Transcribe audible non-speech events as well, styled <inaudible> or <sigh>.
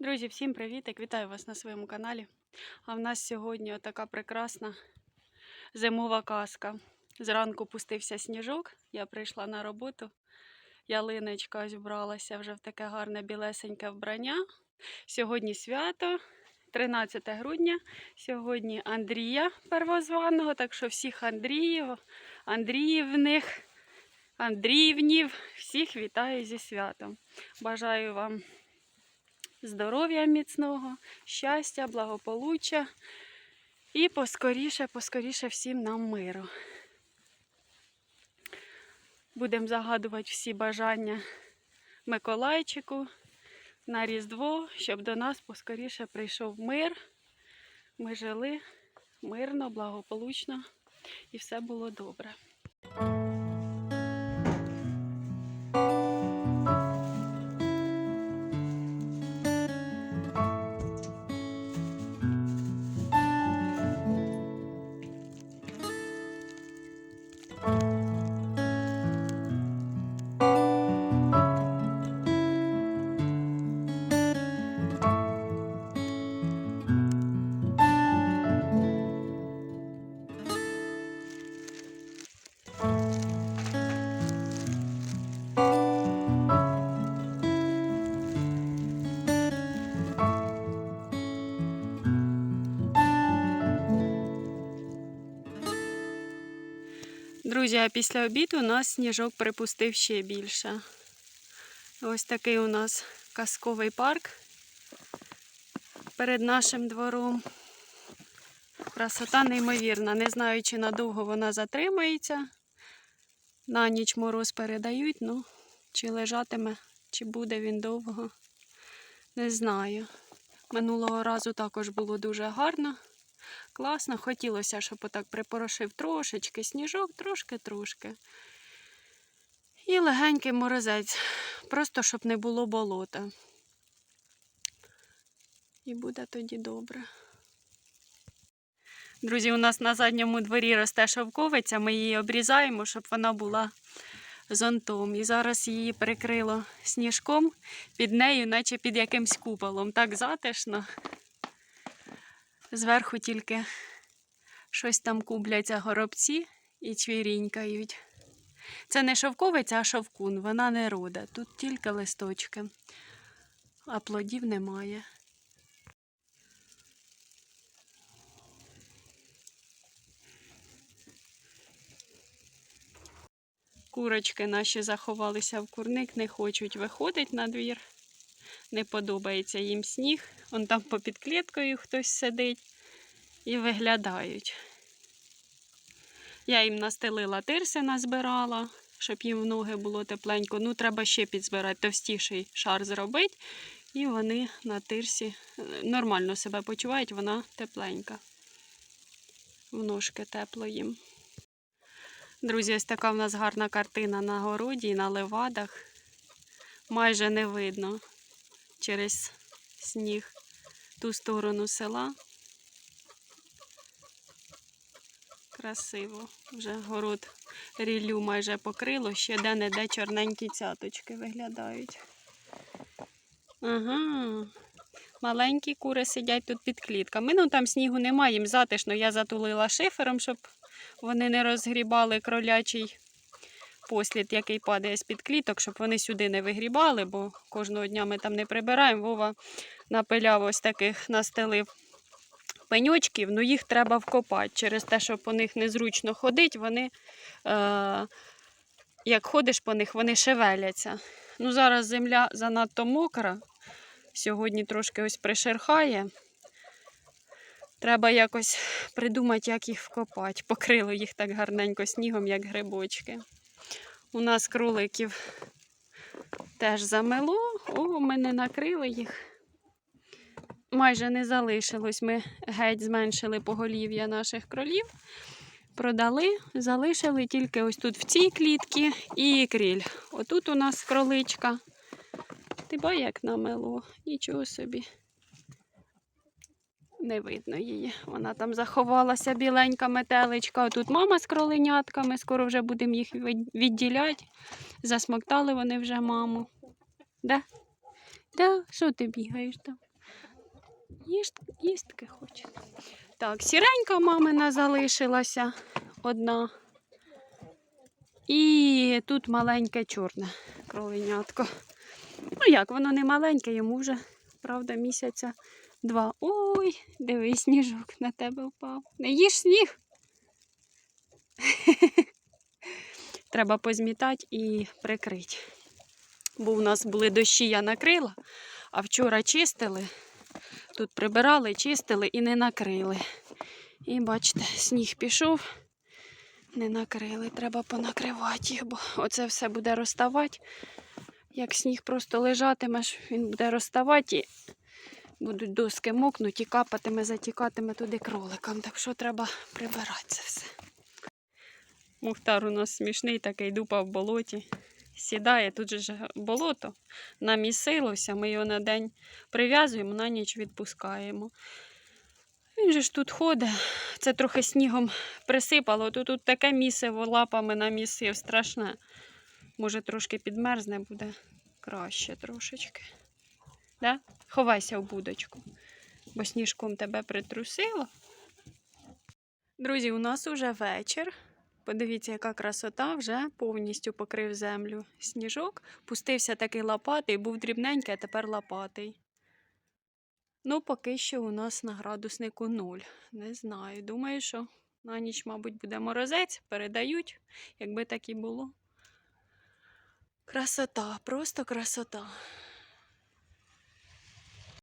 Друзі, всім привітик! Вітаю вас на своєму каналі. А в нас сьогодні така прекрасна зимова казка. Зранку пустився сніжок, я прийшла на роботу. Ялиночка ось вбралася вже в таке гарне білесеньке вбрання. Сьогодні свято, 13 грудня. Сьогодні Андрія первозваного, так що всіх Андріїв, Андріївних, Андріївнів, всіх вітаю зі святом. Бажаю вам здоров'я міцного, щастя, благополуччя і поскоріше, поскоріше всім нам миру. Будемо загадувати всі бажання Миколайчику на Різдво, щоб до нас поскоріше прийшов мир. Ми жили мирно, благополучно і все було добре. Друзі, а після обіду у нас сніжок припустив ще більше. Ось такий у нас казковий парк перед нашим двором. Красота неймовірна. Не знаю, чи надовго вона затримається. На ніч мороз передають, ну чи лежатиме, чи буде він довго. Не знаю. Минулого разу також було дуже гарно. Класно, хотілося, щоб отак припорошив трошечки сніжок, трошки-трошки. І легенький морозець, просто щоб не було болота. І буде тоді добре. Друзі, у нас на задньому дворі росте шовковиця, ми її обрізаємо, щоб вона була зонтом. І зараз її прикрило сніжком під нею, наче під якимсь куполом. Так затишно. Зверху тільки щось там кубляться горобці і чвірінькають. Це не шовковиця, а шовкун. Вона не роде. Тут тільки листочки, а плодів немає. Курочки наші заховалися в курник, не хочуть виходити на двір. Не подобається їм сніг. Он там попід кліткою хтось сидить і виглядають. Я їм настелила тирси, назбирала, щоб їм в ноги було тепленько. Ну, треба ще підзбирати, товстіший шар зробити. І вони на тирсі е, нормально себе почувають, вона тепленька. В ножки тепло їм. Друзі, ось така в нас гарна картина на городі і на левадах. Майже не видно через сніг ту сторону села. Красиво. Вже город ріллю майже покрило, ще де-не-де чорненькі цяточки виглядають. Ага. Маленькі кури сидять тут під клітками. Ну там снігу немає, їм затишно. Я затулила шифером, щоб вони не розгрібали кролячий послід, який падає з-під кліток, щоб вони сюди не вигрібали, бо кожного дня ми там не прибираємо. Вова напиляв ось таких настелив пеньочків, ну їх треба вкопати. Через те, що по них незручно ходити, вони, е, як ходиш по них, вони шевеляться. Ну, Зараз земля занадто мокра. Сьогодні трошки ось пришерхає. Треба якось придумати, як їх вкопати. Покрило їх так гарненько снігом, як грибочки. У нас кроликів теж замело. О, ми не накрили їх. Майже не залишилось. Ми геть зменшили поголів'я наших кролів. Продали, залишили тільки ось тут в цій клітці і кріль. Отут у нас кроличка. Ти ба як намело, нічого собі. Не видно її. Вона там заховалася біленька метеличка. Тут мама з кроленятками. Скоро вже будемо їх відділяти. Засмоктали вони вже маму. Да? Да? Що ти бігаєш там? Їж, їстки хоче. Так, сіренька мамина залишилася одна. І тут маленьке чорне кроленятко. Ну як, воно не маленьке, йому вже, правда, місяця два. Ой, дивись, сніжок на тебе впав. Не їж сніг. <laughs> Треба позмітати і прикрити. Бо у нас були дощі, я накрила, а вчора чистили. Тут прибирали, чистили і не накрили. І бачите, сніг пішов, не накрили. Треба понакривати їх, бо оце все буде розставати. Як сніг просто лежатимеш, він буде розставати і будуть доски мокнуть і капатиме, затікатиме туди кроликам. Так що треба прибирати все. Мухтар у нас смішний такий дупа в болоті. Сідає, тут же ж болото намісилося, ми його на день прив'язуємо, на ніч відпускаємо. Він же ж тут ходить, це трохи снігом присипало, то тут таке місиво лапами намісив, страшне. Може, трошки підмерзне буде краще трошечки. Да? Ховайся в будочку, бо сніжком тебе притрусило. Друзі, у нас уже вечір. Подивіться, яка красота вже повністю покрив землю. Сніжок пустився такий лопатий, був дрібненький, а тепер лопатий. Ну, поки що у нас на градуснику нуль. Не знаю. Думаю, що на ніч, мабуть, буде морозець, передають, якби так і було. Красота, просто красота.